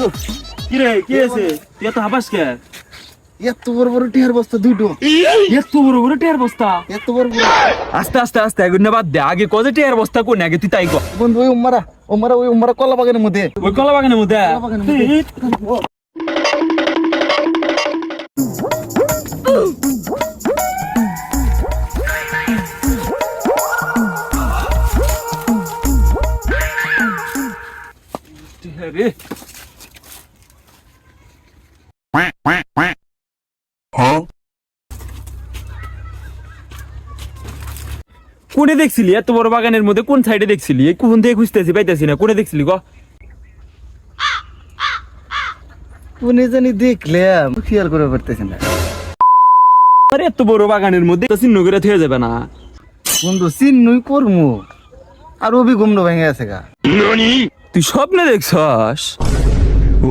বন্ধু কি আছে তুই এত হাবাস কে? এত বড় বড় টিয়ার বস্তা দুটো। এত বড় বড় টিয়ার বস্তা? এত বড় বড়। আস্তে আস্তে আস্তে এগুলো বাদ দে। আগে কজে টিয়ার বস্তা কোন আগে তুই তাই কর। বন্ধু ওই উম্মারা উম্মারা ওই উম্মারা কলা বাগানের মধ্যে। ওই কলা বাগানের মধ্যে। রে কোনে দেখছিলি? এত বড় বাগানের মধ্যে কোন সাইডে দেখছিলি? এই কোন দিয়ে খুঁজতেছি পাইতেছি না। কোনে দেখছিলি গ কোনে জানি দেখলাম খেয়াল করে পারতেছি না। আরে এত বড় বাগানের মধ্যে তো চিহ্ন করে থয়ে যাবে না। বন্ধু চিন্নুই করমু। আর অভি ঘুমনো ভেঙে আছে গা। তুই স্বপ্নে দেখছস? ও